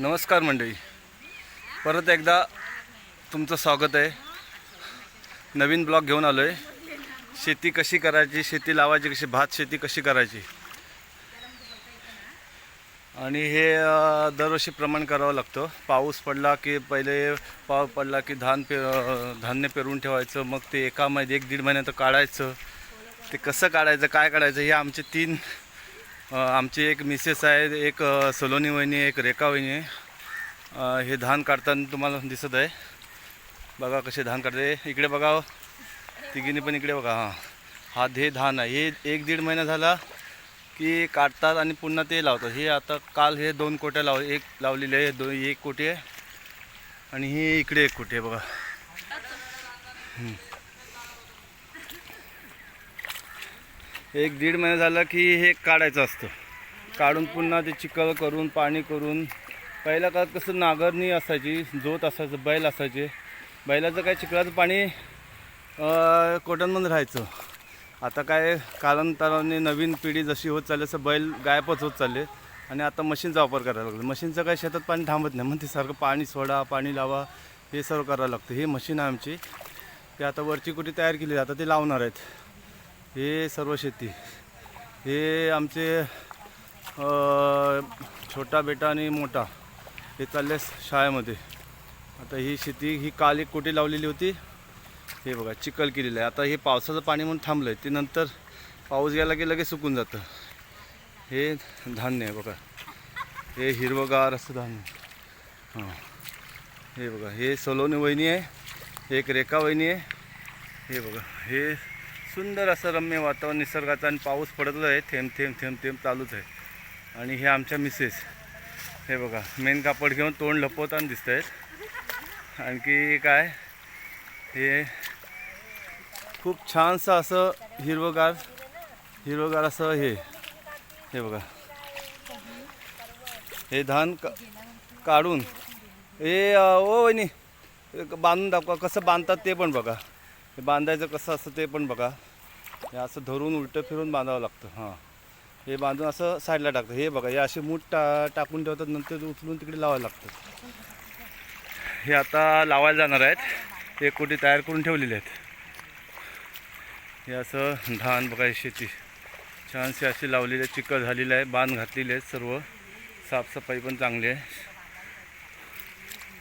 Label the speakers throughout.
Speaker 1: नमस्कार मंडळी. परत एकदा तुमचं स्वागत आहे. नवीन ब्लॉग घेऊन आलो आहे शेती कशी करायची शेती लावायची कशी भात शेती कशी करायची? आणि हे दरवर्षी प्रमाण करावं लागतं. पाऊस पडला की पहिले पाऊस पडला की धान पे धान्य पेरून ठेवायचं मग ते एका महिन्यात एक दीड महिन्यात काढायचं. ते कसं काढायचं काय काढायचं हे आमचे तीन आमची एक मिसेस आहे एक सलोनी वहिनी एक रेखा वहिनी आहे. हे धान काढताना तुम्हाला दिसत आहे. बघा कसे धान काढते इकडे बघा हो. तिघीने पण इकडे बघा हां. हा हे धान आहे. हे एक दीड महिना झाला की काढतात आणि पुन्हा ते लावतात. हे आता काल हे दोन कोट्या लाव एक लावलेले आहे दोन एक कोटी आहे. आणि ही इकडे एक कोटी आहे बघा. एक दीड महिना झाला की हे काढायचं असतं. काढून पुन्हा ते चिखल करून पाणी करून पहिल्या काळात कसं नागरणी असायची जोत असायचं बैल असायचे. बैलाचं काय चिखलाचं पाणी कोटांमध्ये राहायचं. आता काय कालांतराने नवीन पिढी जशी होत चालली असं बैल गायबच होत चालले. आणि आता मशीनचा वापर करायला लागतो मशीनचं काय शेतात पाणी थांबत नाही. म्हणते सारखं पाणी सोडा पाणी लावा हे सर्व करावं लागतं. हे मशीन आहे आमची. ते आता वरची कुठे तयार केली जातात ते लावणार आहेत. हे सर्व शेती. हे आमचे छोटा बेटा आणि मोठा हे चालले शाळेमध्ये. आता ही शेती ही काल एक कोटी लावलेली होती. हे बघा चिखल केलेलं आहे. आता हे पावसाचं पाणी म्हणून थांबलं आहे ते नंतर पाऊस गेला की लगेच सुकून जातं. हे धान्य आहे बघा. हे हिरवगार असं धान्य हां. हे बघा हे सलोनी वहिनी आहे. एक रेखा वहिनी आहे. हे बघा हे सुंदर असं रम्य वातावरण निसर्गाचं आणि पाऊस पडतच आहे. थेंब थेंब थेंब थेंब चालूच आहे. आणि हे आमच्या मिसेस हे बघा मेन कापड घेऊन तोंड लपवताना दिसत आहेत आणखी काय? हे खूप छानसं असं हिरवगार हिरवगार असं हे. हे बघा. हे धान का काढून. हे ओ वहिनी बांधून दाखवा कसं बांधतात ते पण बघा. हे बांधायचं कसं असतं ते पण बघा. हे असं धरून उलटं फिरून बांधावं लागतं हां. हे बांधून असं साईडला टाकतं. हे बघा हे असे मूठ टा टाकून ठेवतात नंतर उचलून तिकडे लावायला लागतं. हे आता लावायला जाणार आहेत. हे कोटी तयार करून ठेवलेले आहेत. हे असं धान बघा शेती. छानशी अशी लावलेली आहे चिखल झालेली आहे बांध घातलेले आहेत सर्व. साफसफाई पण चांगली आहे.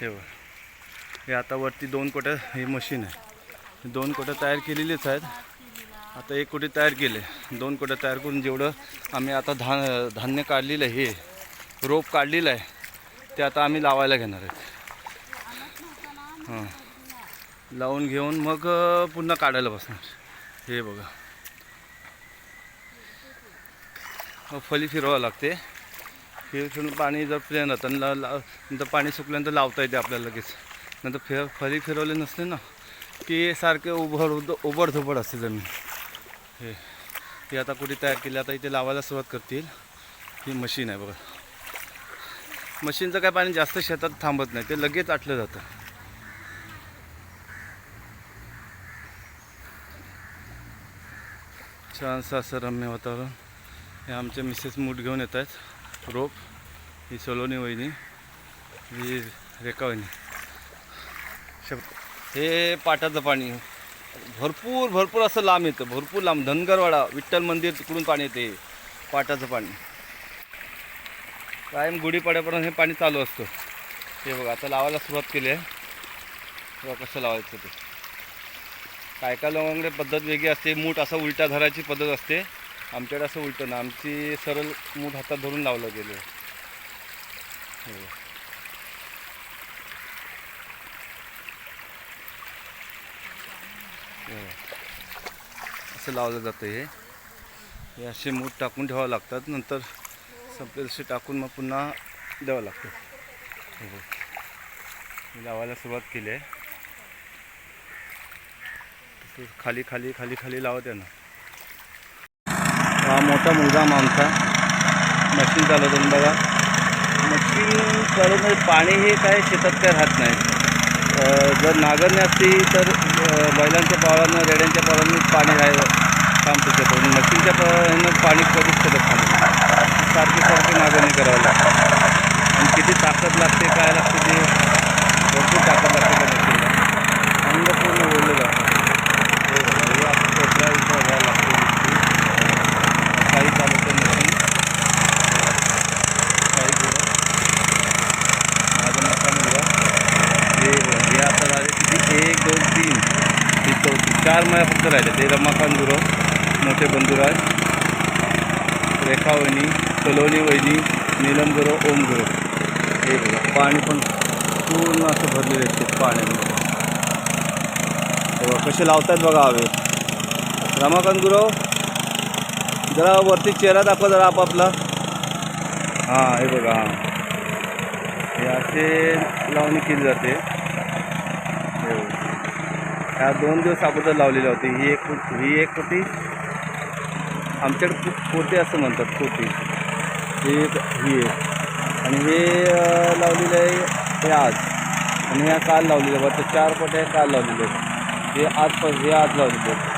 Speaker 1: हे बघा. हे आता वरती दोन कोट्या हे मशीन आहे. दोन कोट्या तयार केलेलीच आहेत. आता एक कोटी तयार केले. दोन कोट्या तयार करून जेवढं आम्ही आता धा धान्य काढलेलं आहे हे रोप काढलेलं आहे ते आता आम्ही लावायला घेणार आहेत. हां. लावून घेऊन मग पुन्हा काढायला बसणार. हे बघा. फली फिरवावं लागते. फिर फिरून पाणी जर प्लेन राहतं ला ला- नंतर पाणी सुकल्यानंतर लावता येते आपल्याला लगेच. नंतर फिर फली फिरवले नसते ना की सारखे उभड उद उबड असते जमीन. हे हे आता कुठे तयार केली आता इथे लावायला सुरुवात करतील. ही मशीन आहे बघा. मशीनचं काय पाणी जास्त शेतात थांबत नाही ते लगेच आटलं जातं. छानसं असं रम्य वातावरण. हे आमचे मिसेस मूठ घेऊन येत आहेत. रोप ही सलोनी वहिनी ही रेखा वहिनी. शब हे पाटाचं पाणी. भरपूर भरपूर असं लांब येतं. भरपूर लांब. धनगरवाडा विठ्ठल मंदिर तिकडून पाणी येते. पाटाचं पाणी. कायम गुढीपाड्यापर्यंत हे पाणी चालू असतं. ते बघा आता लावायला सुरुवात केली आहे. बघा कसं लावायचं ते. काय काय लोकांकडे पद्धत वेगळी असते. मूठ असं उलटा धरायची पद्धत असते. आमच्याकडे असं उलटं ना आमची सरळ मूठ हातात धरून लावलं गेलं हे बघा. हे बघा. असं लावलं जातं हे. हे असे मूठ टाकून ठेवावं लागतात. नंतर संपले तसे टाकून मग पुन्हा द्यावं लागतं. मी लावायला सुरुवात केली आहे. खाली खाली खाली खाली लावत आहे ना हा मोठा मुलगा आमचा मशीन चालवतो बघा. मशीन चालवत पाणी हे काय शेतात काय राहत नाही. जर नागरणी असती तर बैलांच्या पावलानं रेड्यांच्या पावलांनी पाणी राहिलं काम तिथे पण मशीनच्या प- ह्यानं पाणी कधीच शकत नाही सारखी सारखी नागरणी करावं लागतं आणि किती ताकद लागते काय लागते ते भरपूर ताकद लागते त्या मशीनला अंग पूर्ण ओढलं जातं हे बघा, हे असं कोपऱ्या इथं घ्यायला लागते नुसती. काही चालवतं मशीन काही पुढं माझा मोठा मुलगा हे बघा, हे आता झाले किती एक दोन तीन ही चौथी चार मया फक्त राहिले ते रमाकांत गुरव मोठे बंधुराज रेखा वहिनी कलोनी वहिनी नीलम गुरव ओम गुरव हे बघा पाणी पण पूर्ण असं भरलेलं आहे ते पाण्याने. बघा कसे लावतात बघा हवे रमाकांत गुरव जरा वरती चेहरा दाखवा जरा आपापला. हां हे बघा हां. हे असे लावणी केली जाते. ह्या दोन दिवस अगोदर लावलेल्या होती ही एक ही एक होती. आमच्याकडे खूप कोटी असं म्हणतात कोटी ही एक ही एक. आणि हे लावलेलं आहे हे आज. आणि ह्या काल लावलेल्या वरच्या चार पोट्या काल लावलेले आहेत. हे आजपास हे आज लावलेले आहेत.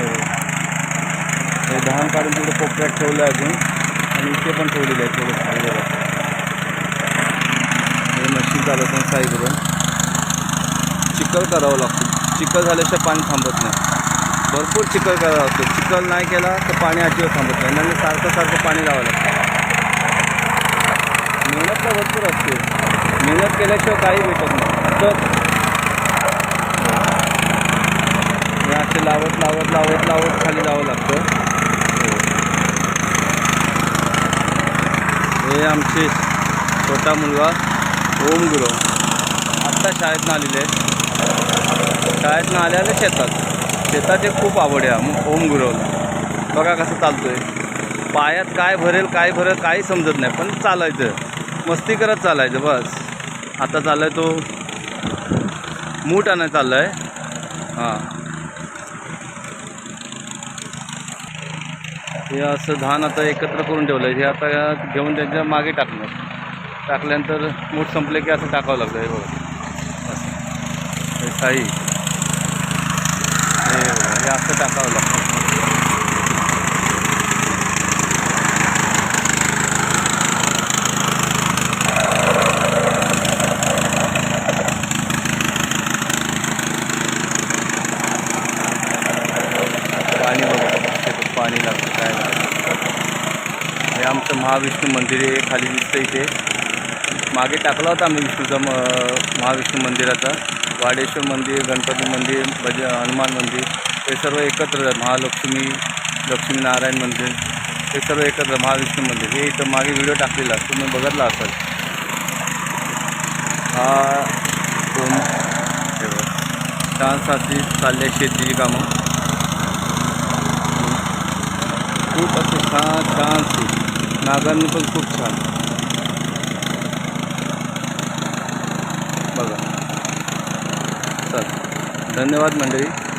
Speaker 1: हे. धान काढून तिकडे कोपऱ्यात ठेवलं आहे अजून. आणि इथे पण ठेवलेलं आहे थोडं खाली हे मशीन चालवतं साईकडून चिखल करावं लागतो. चिखल झाल्याशिवाय पाणी थांबत नाही. भरपूर चिखल करावं लागतो. चिखल नाही केला तर पाणी अजिबात थांबत नाही. म्हणजे सारखं सारखं पाणी लावावं लागतं. मेहनत तर भरपूर असते. मेहनत केल्याशिवाय काही भेटत नाही. तर हे असे लावत लावत लावत लावत खाली जावं लागतं. हे आमचे छोटा मुलगा ओम गुरु आत्ता शाळेतनं आलेले आहेत. शाळेतनं आले शेतात. शेताची खूप आवड आहे. ओम गुरवला बघा कसं चालतोय. पायात काय भरेल काय भरेल काही समजत नाही. पण चालायचं. मस्ती करत चालायचं बस. आता चाललाय तो मूठ आणाय चाललाय. हां. हे असं धान आता एकत्र करून ठेवलं आहे हे आता घेऊन त्यांच्या मागे टाकणार. टाकल्यानंतर मूठ संपले की असं टाकावं लागतं हे बघा. असं हे जास्त टाकावं लागतं. पाणी बघा पाणी लागतं काय लागतं. हे आमचं महाविष्णू मंदिर आहे खाली दिसतं इथे. मागे टाकला होता आम्ही विष्णूचा म महाविष्णू मंदिराचा. वाडेश्वर मंदिर गणपती मंदिर भज हनुमान मंदिर हे सर्व एकत्र महालक्ष्मी लक्ष्मीनारायण मंदिर हे सर्व एकत्र महाविष्णू मंदिर. हे इथं मागे व्हिडिओ टाकलेला तुम्ही बघितला असाल. हा ओम छानसाठी बघा. छान साथी शेतीची कामं. खूप असे छान छान नागांनी पण खूप छान. बघा. धन्यवाद मंडळी.